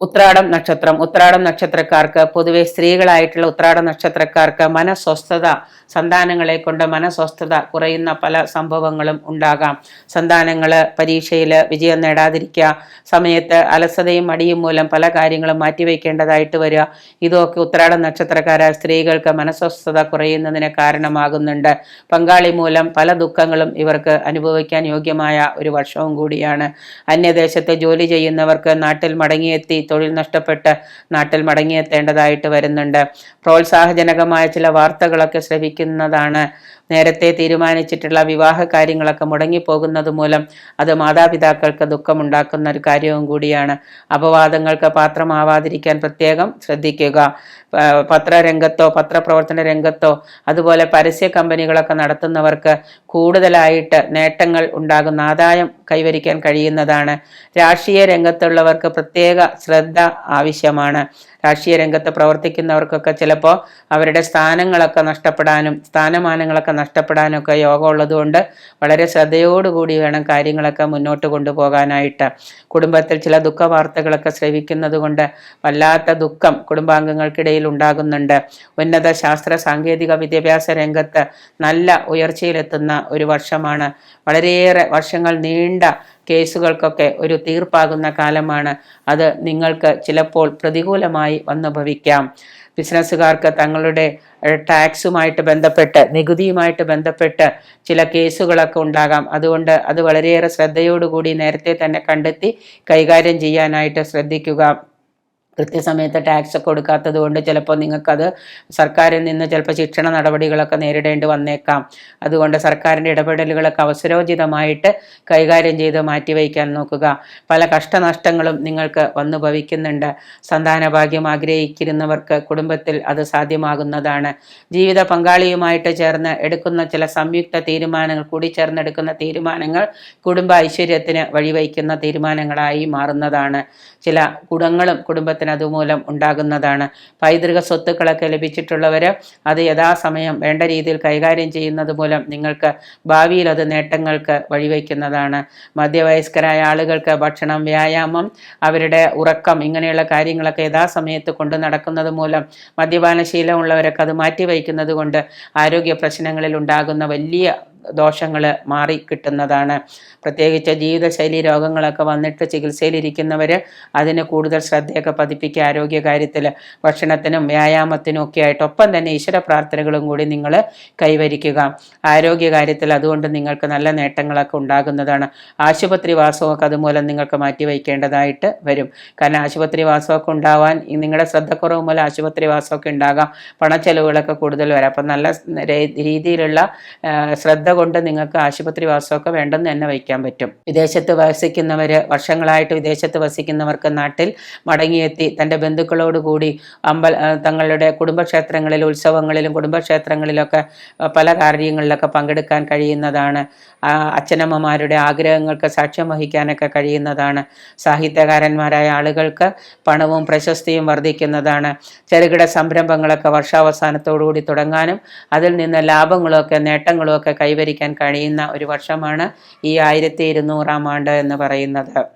ഉത്രാടം നക്ഷത്രം. ഉത്രാടം നക്ഷത്രക്കാർക്ക് പൊതുവെ സ്ത്രീകളായിട്ടുള്ള ഉത്രാടം നക്ഷത്രക്കാർക്ക് മനസ്വസ്ഥത സന്താനങ്ങളെ കൊണ്ട് മനസ്വസ്ഥത കുറയുന്ന പല സംഭവങ്ങളും ഉണ്ടാകാം. സന്താനങ്ങൾ പരീക്ഷയിൽ വിജയം നേടാതിരിക്കുക സമയത്ത് അലസതയും മടിയും മൂലം പല കാര്യങ്ങളും മാറ്റിവെക്കേണ്ടതായിട്ട് വരിക. ഇതൊക്കെ ഉത്രാടം നക്ഷത്രക്കാരായ സ്ത്രീകൾക്ക് മനസ്വസ്ഥത കുറയുന്നതിന് കാരണമാകുന്നുണ്ട്. പങ്കാളി മൂലം പല ദുഃഖങ്ങളും ഇവർക്ക് അനുഭവിക്കാൻ യോഗ്യമായ ഒരു വർഷവും കൂടിയാണ്. അന്യദേശത്ത് ജോലി ചെയ്യുന്നവർക്ക് നാട്ടിൽ മടങ്ങിയെത്തി തൊഴിൽ നഷ്ടപ്പെട്ട് നാട്ടിൽ മടങ്ങിയെത്തേണ്ടതായിട്ട് വരുന്നുണ്ട്. പ്രോത്സാഹജനകമായ ചില വാർത്തകളൊക്കെ ശ്രവിക്കുന്നതാണ് നേരത്തെ തീരുമാനിച്ചിട്ടുള്ള വിവാഹ കാര്യങ്ങളൊക്കെ മുടങ്ങിപ്പോകുന്നത് മൂലം അത് മാതാപിതാക്കൾക്ക് ദുഃഖമുണ്ടാക്കുന്ന ഒരു കാര്യവും കൂടിയാണ്. അപവാദങ്ങൾക്ക് പാത്രമാവാതിരിക്കാൻ പ്രത്യേകം ശ്രദ്ധിക്കുക. പത്രരംഗത്തോ പത്രപ്രവർത്തന രംഗത്തോ അതുപോലെ പരസ്യ കമ്പനികളൊക്കെ നടത്തുന്നവർക്ക് കൂടുതലായിട്ട് നേട്ടങ്ങൾ ഉണ്ടാകുന്ന ആദായം കൈവരിക്കാൻ കഴിയുന്നതാണ്. രാഷ്ട്രീയ രംഗത്തുള്ളവർക്ക് പ്രത്യേക ശ്രദ്ധ ആവശ്യമാണ്. രാഷ്ട്രീയ രംഗത്ത് പ്രവർത്തിക്കുന്നവർക്കൊക്കെ ചിലപ്പോൾ അവരുടെ സ്ഥാനങ്ങളൊക്കെ നഷ്ടപ്പെടാനും സ്ഥാനമാനങ്ങളൊക്കെ നഷ്ടപ്പെടാനും യോഗ ഉള്ളതുകൊണ്ട് വളരെ ശ്രദ്ധയോടുകൂടി വേണം കാര്യങ്ങളൊക്കെ മുന്നോട്ട് കൊണ്ടുപോകാനായിട്ട്. കുടുംബത്തിൽ ചില ദുഃഖ വാർത്തകളൊക്കെ ശ്രവിക്കുന്നത് കൊണ്ട് വല്ലാത്ത ദുഃഖം കുടുംബാംഗങ്ങൾക്കിടയിൽ ഉണ്ടാകുന്നുണ്ട്. ഉന്നത ശാസ്ത്ര സാങ്കേതിക വിദ്യാഭ്യാസ രംഗത്ത് നല്ല ഉയർച്ചയിലെത്തുന്ന ഒരു വർഷമാണ്. വളരെയേറെ വർഷങ്ങൾ നീണ്ട കേസുകൾക്കൊക്കെ ഒരു തീർപ്പാകുന്ന കാലമാണ്. അത് നിങ്ങൾക്ക് ചിലപ്പോൾ പ്രതികൂലമായി വന്നു ഭവിക്കാം ബിസിനസ്സുകാർക്ക് തങ്ങളുടെ ടാക്സുമായിട്ട് ബന്ധപ്പെട്ട് നികുതിയുമായിട്ട് ബന്ധപ്പെട്ട് ചില കേസുകളൊക്കെ ഉണ്ടാകാം. അതുകൊണ്ട് അത് വളരെയേറെ ശ്രദ്ധയോടുകൂടി നേരത്തെ തന്നെ കണ്ടെത്തി കൈകാര്യം ചെയ്യാനായിട്ട് ശ്രദ്ധിക്കുക. കൃത്യസമയത്ത് ടാക്സ് ഒക്കെ കൊടുക്കാത്തത് കൊണ്ട് ചിലപ്പോൾ നിങ്ങൾക്കത് സർക്കാരിൽ നിന്ന് ചിലപ്പോൾ ശിക്ഷണ നടപടികളൊക്കെ നേരിടേണ്ടി വന്നേക്കാം. അതുകൊണ്ട് സർക്കാരിന്റെ ഇടപെടലുകളൊക്കെ അവസരോചിതമായിട്ട് കൈകാര്യം ചെയ്ത് മാറ്റിവയ്ക്കാൻ നോക്കുക. പല കഷ്ടനഷ്ടങ്ങളും നിങ്ങൾക്ക് വന്നു ഭവിക്കുന്നുണ്ട്. സന്താനഭാഗ്യം ആഗ്രഹിക്കുന്നവർക്ക് കുടുംബത്തിൽ അത് സാധ്യമാകുന്നതാണ്. ജീവിത പങ്കാളിയുമായിട്ട് ചേർന്ന് എടുക്കുന്ന ചില സംയുക്ത തീരുമാനങ്ങൾ കൂടി ചേർന്നെടുക്കുന്ന തീരുമാനങ്ങൾ കുടുംബ ഐശ്വര്യത്തിന് വഴിവയ്ക്കുന്ന തീരുമാനങ്ങളായി മാറുന്നതാണ്. ചില ഗുണങ്ങളും കുടുംബത്തിന് കുടുംബത്തിന് അതുമൂലം ഉണ്ടാകുന്നതാണ്. പൈതൃക സ്വത്തുക്കളൊക്കെ ലഭിച്ചിട്ടുള്ളവർ അത് യഥാസമയം വേണ്ട രീതിയിൽ കൈകാര്യം ചെയ്യുന്നത് മൂലം നിങ്ങൾക്ക് ഭാവിയിൽ അത് നേട്ടങ്ങൾക്ക് വഴിവെക്കുന്നതാണ്. മധ്യവയസ്കരായ ആളുകൾക്ക് ഭക്ഷണം വ്യായാമം അവരുടെ ഉറക്കം ഇങ്ങനെയുള്ള കാര്യങ്ങളൊക്കെ യഥാസമയത്ത് കൊണ്ടു നടക്കുന്നത് മൂലം മദ്യപാന ശീലമുള്ളവരൊക്കെ അത് മാറ്റിവയ്ക്കുന്നത് കൊണ്ട് ആരോഗ്യ പ്രശ്നങ്ങളിൽ ഉണ്ടാകുന്ന വലിയ ദോഷങ്ങൾ മാറി കിട്ടുന്നതാണ്. പ്രത്യേകിച്ച് ജീവിതശൈലി രോഗങ്ങളൊക്കെ വന്നിട്ട് ചികിത്സയിലിരിക്കുന്നവർ അതിന് കൂടുതൽ ശ്രദ്ധയൊക്കെ പതിപ്പിക്കുക ആരോഗ്യ കാര്യത്തിൽ ഭക്ഷണത്തിനും വ്യായാമത്തിനും ഒക്കെ ആയിട്ട് ഒപ്പം തന്നെ ഈശ്വര പ്രാർത്ഥനകളും കൂടി നിങ്ങൾ കൈവരിക്കുക. ആരോഗ്യ കാര്യത്തിൽ അതുകൊണ്ട് നിങ്ങൾക്ക് നല്ല നേട്ടങ്ങളൊക്കെ ഉണ്ടാകുന്നതാണ്. ആശുപത്രി വാസമൊക്കെ അതുമൂലം നിങ്ങൾക്ക് മാറ്റി വയ്ക്കേണ്ടതായിട്ട് വരും. കാരണം ആശുപത്രി വാസമൊക്കെ ഉണ്ടാവാൻ നിങ്ങളുടെ ശ്രദ്ധക്കുറവ് മൂലം ആശുപത്രി വാസമൊക്കെ ഉണ്ടാകാം. പണച്ചെലവുകളൊക്കെ കൂടുതൽ വരാം. അപ്പം നല്ല രീതിയിലുള്ള ശ്രദ്ധ കൊണ്ട് നിങ്ങൾക്ക് ആശുപത്രി വാസമൊക്കെ വേണ്ടെന്ന് തന്നെ വയ്ക്കാൻ പറ്റും. വിദേശത്ത് വസിക്കുന്നവർ വർഷങ്ങളായിട്ട് വിദേശത്ത് വസിക്കുന്നവർക്ക് നാട്ടിൽ മടങ്ങിയെത്തി തന്റെ ബന്ധുക്കളോടുകൂടി അമ്പല തങ്ങളുടെ കുടുംബക്ഷേത്രങ്ങളിൽ ഉത്സവങ്ങളിലും കുടുംബക്ഷേത്രങ്ങളിലൊക്കെ പല കാര്യങ്ങളിലൊക്കെ പങ്കെടുക്കാൻ കഴിയുന്നതാണ്. അച്ഛനമ്മമാരുടെ ആഗ്രഹങ്ങൾക്ക് സാക്ഷ്യം വഹിക്കാനൊക്കെ കഴിയുന്നതാണ്. സാഹിത്യകാരന്മാരായ ആളുകൾക്ക് പണവും പ്രശസ്തിയും വർദ്ധിക്കുന്നതാണ്. ചെറുകിട സംരംഭങ്ങളൊക്കെ വർഷാവസാനത്തോടുകൂടി തുടങ്ങാനും അതിൽ നിന്ന് ലാഭങ്ങളൊക്കെ നേട്ടങ്ങളൊക്കെ കൈവരിക്കാൻ കഴിയുന്ന ഒരു വർഷമാണ് ഈ ആയിരത്തി ഇരുന്നൂറാം ആണ്ട് എന്ന് പറയുന്നത്.